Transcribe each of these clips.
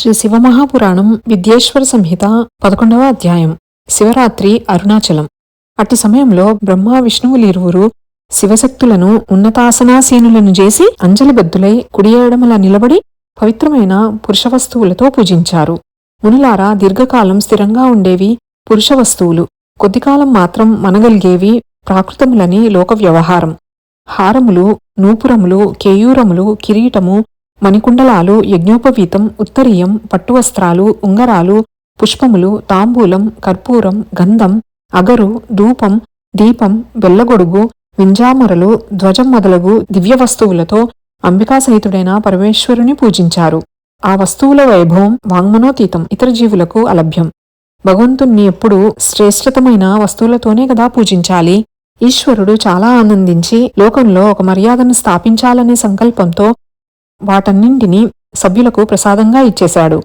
శ్రీ శివమహాపురాణం విద్యేశ్వర సంహిత పదకొండవ అధ్యాయం. శివరాత్రి అరుణాచలం. అట్టి సమయంలో బ్రహ్మ విష్ణువులిరువురు శివశక్తులను ఉన్నతాసనాసీనులను చేసి అంజలిబద్దులై కుడియేడమల నిలబడి పవిత్రమైన పురుష వస్తువులతో పూజించారు. మునులారా దీర్ఘకాలం స్థిరంగా ఉండేవి పురుష వస్తువులు. కొద్దికాలం మాత్రం మనగలిగేవి ప్రాకృతములని లోక వ్యవహారం హారములు నూపురములు కేయూరములు కిరీటము మణికుండలాలు యజ్ఞోపవీతం ఉత్తరీయం పట్టువస్త్రాలు ఉంగరాలు పుష్పములు తాంబూలం కర్పూరం గంధం అగరు ధూపం దీపం బెల్లగొడుగు వింజామరలు ధ్వజం మొదలగు దివ్య వస్తువులతో అంబికా సహితుడైన పరమేశ్వరుని పూజించారు. ఆ వస్తువుల వైభవం వాంగ్మనోతీతం ఇతర జీవులకు అలభ్యం. భగవంతుణ్ణి ఎప్పుడూ శ్రేష్టతమైన వస్తువులతోనే కదా పూజించాలి. ఈశ్వరుడు చాలా ఆనందించి లోకంలో ఒక మర్యాదను స్థాపించాలనే సంకల్పంతో వాటన్నింటినీ సభ్యులకు ప్రసాదంగా ఇచ్చేశాడు.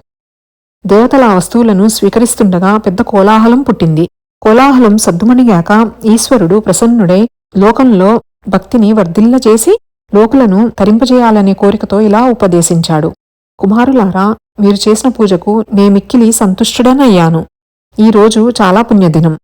దేవతల వస్తువులను స్వీకరిస్తుండగా పెద్ద కోలాహలం పుట్టింది. కోలాహలం సద్దుమణిగాక ఈశ్వరుడు ప్రసన్నుడై లోకంలో భక్తిని వర్ధిల్లచేసి లోకులను తరింపజేయాలనే కోరికతో ఇలా ఉపదేశించాడు. కుమారులారా మీరు చేసిన పూజకు నేమిక్కిలి సంతుష్టుడనయ్యాను. ఈ రోజు చాలా పుణ్యదినం.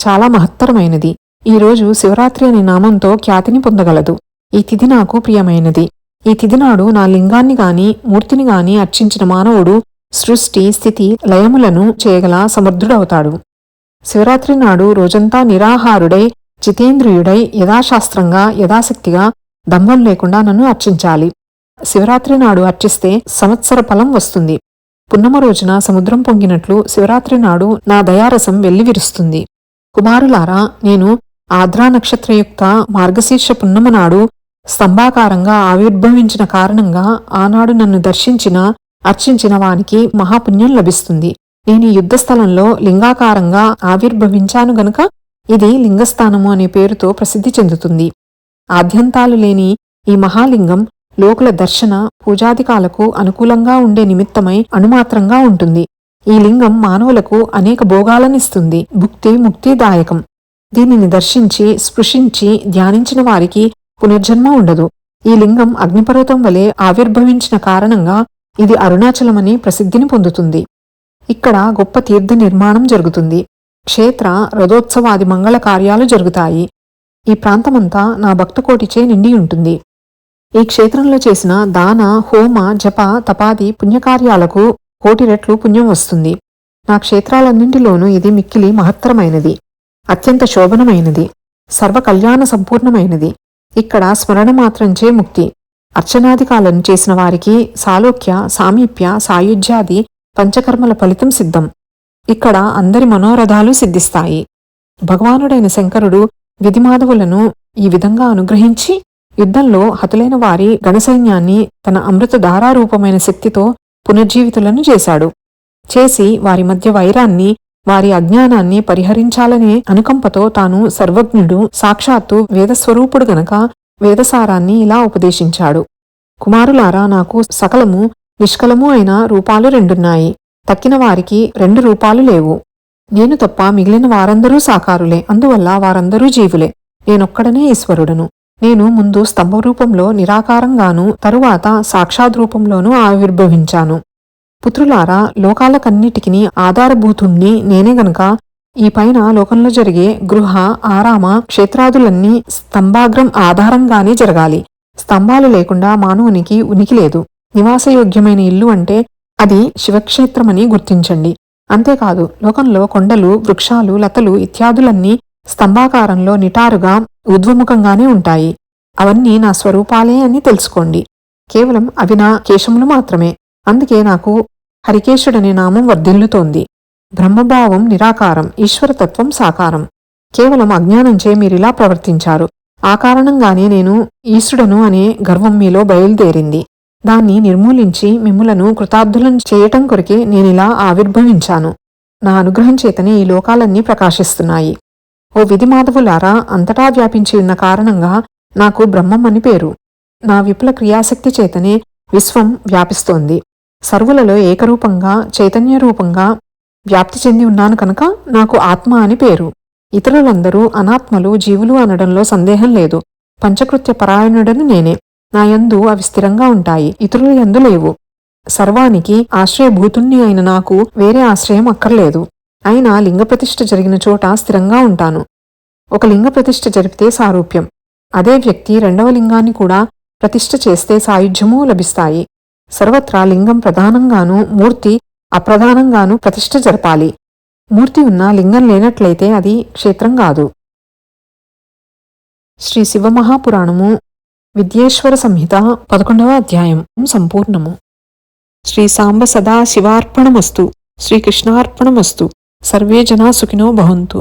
చాలా మహత్తరమైనది. ఈ రోజు శివరాత్రి అనే నామంతో ఖ్యాతిని పొందగలదు. ఈ తిథి నాకు ప్రియమైనది. ఈ తిదినాడు నా లింగాన్ని గాని మూర్తిని గాని అర్చించిన మానవుడు సృష్టి స్థితి లయములను చేయగల సమర్థుడవుతాడు. శివరాత్రి నాడు రోజంతా నిరాహారుడై జితేంద్రియుడై యథాశాస్త్రంగా యథాశక్తిగా దంభం లేకుండా నన్ను అర్చించాలి. శివరాత్రి నాడు అర్చిస్తే సంవత్సర ఫలం వస్తుంది. పున్నమ రోజున సముద్రం పొంగినట్లు శివరాత్రి నాడు నా దయారసం వెల్లివిరుస్తుంది. కుమారులారా నేను ఆద్రా నక్షత్రయుక్త మార్గశీర్ష పున్నమ నాడు స్తంభాకారంగా ఆవిర్భవించిన కారణంగా ఆనాడు నన్ను దర్శించిన అర్చించిన వానికి మహాపుణ్యం లభిస్తుంది. నేను యుద్ధ యుద్ధస్థలంలో లింగాకారంగా ఆవిర్భవించాను గనుక ఇది లింగస్థానము అనే పేరుతో ప్రసిద్ధి చెందుతుంది. ఆద్యంతాలు లేని ఈ మహాలింగం లోకుల దర్శన పూజాదికాలకు అనుకూలంగా ఉండే నిమిత్తమై అణుమాత్రంగా ఉంటుంది. ఈ లింగం మానవులకు అనేక భోగాలనిస్తుంది. భుక్తి ముక్తిదాయకం. దీనిని దర్శించి స్పృశించి ధ్యానించిన వారికి పునర్జన్మ ఉండదు. ఈ లింగం అగ్నిపర్వతం వలె ఆవిర్భవించిన కారణంగా ఇది అరుణాచలమని ప్రసిద్ధిని పొందుతుంది. ఇక్కడ గొప్ప తీర్థ నిర్మాణం జరుగుతుంది. క్షేత్ర రథోత్సవాది మంగళ కార్యాలు జరుగుతాయి. ఈ ప్రాంతమంతా నా భక్తకోటిచే నిండి ఉంటుంది. ఈ క్షేత్రంలో చేసిన దాన హోమ జప తపాది పుణ్యకార్యాలకు కోటి రెట్లు పుణ్యం వస్తుంది. నా క్షేత్రాలన్నింటిలోనూ ఇది మిక్కిలి మహత్తరమైనది. అత్యంత శోభనమైనది. సర్వ కళ్యాణ సంపూర్ణమైనది. ఇక్కడ స్మరణ మాత్రంచే ముక్తి. అర్చనాధికాలను చేసిన వారికి సాలోక్య సామీప్య సాయుధ్యాది పంచకర్మల ఫలితం సిద్ధం. ఇక్కడ అందరి మనోరథాలు సిద్ధిస్తాయి. భగవానుడైన శంకరుడు విధిమాధవులను ఈ విధంగా అనుగ్రహించి యుద్ధంలో హతులైన వారి గణసైన్యాన్ని తన అమృత ధారారూపమైన శక్తితో పునర్జీవితులను చేశాడు. చేసి వారి మధ్య వైరాన్ని వారి అజ్ఞానాన్ని పరిహరించాలనే అనుకంపతో తాను సర్వజ్ఞుడు సాక్షాత్తు వేదస్వరూపుడు గనక వేదసారాన్ని ఇలా ఉపదేశించాడు. కుమారులారా నాకు సకలము నిష్కలము అయిన రూపాలు రెండున్నాయి. తక్కిన వారికి రెండు రూపాలు లేవు. నేను తప్ప మిగిలిన వారందరూ సాకారులే. అందువల్ల వారందరూ జీవులే. నేనొక్కడనే ఈశ్వరుడను. నేను ముందు స్తంభ రూపంలో నిరాకారంగాను తరువాత సాక్షాత్ రూపంలోనూ ఆవిర్భవించాను. పుత్రులారా లోకాలకన్నిటికి ఆధారభూతుణ్ణి నేనే గనక. ఈ పైన లోకంలో జరిగే గృహ ఆరామ క్షేత్రాదులన్నీ స్తంభాగ్రం ఆధారంగానే జరగాలి. స్తంభాలు లేకుండా మానవునికి ఉనికి లేదు. నివాసయోగ్యమైన ఇల్లు అంటే అది శివక్షేత్రమని గుర్తించండి. అంతేకాదు లోకంలో కొండలు వృక్షాలు లతలు ఇత్యాదులన్నీ స్తంభాకారంలో నిటారుగా ఉద్వముఖంగానే ఉంటాయి. అవన్నీ నా స్వరూపాలే అని తెలుసుకోండి. కేవలం అవి నా కేశములు మాత్రమే. అందుకే నాకు హరికేశుడనే నామం వర్ధిల్లుతోంది. బ్రహ్మభావం నిరాకారం ఈశ్వరతత్వం సాకారం. కేవలం అజ్ఞానంచే మీరిలా ప్రవర్తించారు. ఆ కారణంగానే నేను ఈశ్వరుడను అనే గర్వం మీలో బయలుదేరింది. దాన్ని నిర్మూలించి మిమ్ములను కృతార్థులను చేయటం కొరకే నేనిలా ఆవిర్భవించాను. నా అనుగ్రహం చేతనే ఈ లోకాలన్నీ ప్రకాశిస్తున్నాయి. ఓ విధిమాధవులారా అంతటా వ్యాపించి ఉన్న కారణంగా నాకు బ్రహ్మం అని పేరు. నా విపుల క్రియాశక్తి చేతనే విశ్వం వ్యాపిస్తోంది. సర్వులలో ఏకరూపంగా చైతన్య రూపంగా వ్యాప్తి చెంది ఉన్నాను కనుక నాకు ఆత్మ అని పేరు. ఇతరులందరూ అనాత్మలు జీవులు అనడంలో సందేహం లేదు. పంచకృత్య పరాయణుడను నేనే. నా యందు అవి స్థిరంగా ఉంటాయి. ఇతరుల యందు లేవు. సర్వానికి ఆశ్రయభూతుణ్ణి అయిన నాకు వేరే ఆశ్రయం అక్కర్లేదు. అయినా లింగప్రతిష్ఠ జరిగిన చోట స్థిరంగా ఉంటాను. ఒక లింగ ప్రతిష్ఠ జరిపితే సారూప్యం. అదే వ్యక్తి రెండవ లింగాన్ని కూడా ప్రతిష్ఠ చేస్తే సాయుధ్యమూ లభిస్తాయి. సర్వత్రా లింగం ప్రధానంగాను మూర్తి అప్రధానంగాను ప్రతిష్ఠ జరపాలి. మూర్తి ఉన్న లింగం లేనట్లయితే అది క్షేత్రం కాదు. శ్రీ శివమహాపురాణము విద్యేశ్వర సంహిత పదకొండవ అధ్యాయం సంపూర్ణము. శ్రీ సాంబ సదా శివార్పణమస్తు. శ్రీకృష్ణార్పణమస్తు సర్వే జనా సుఖినో భవంతు.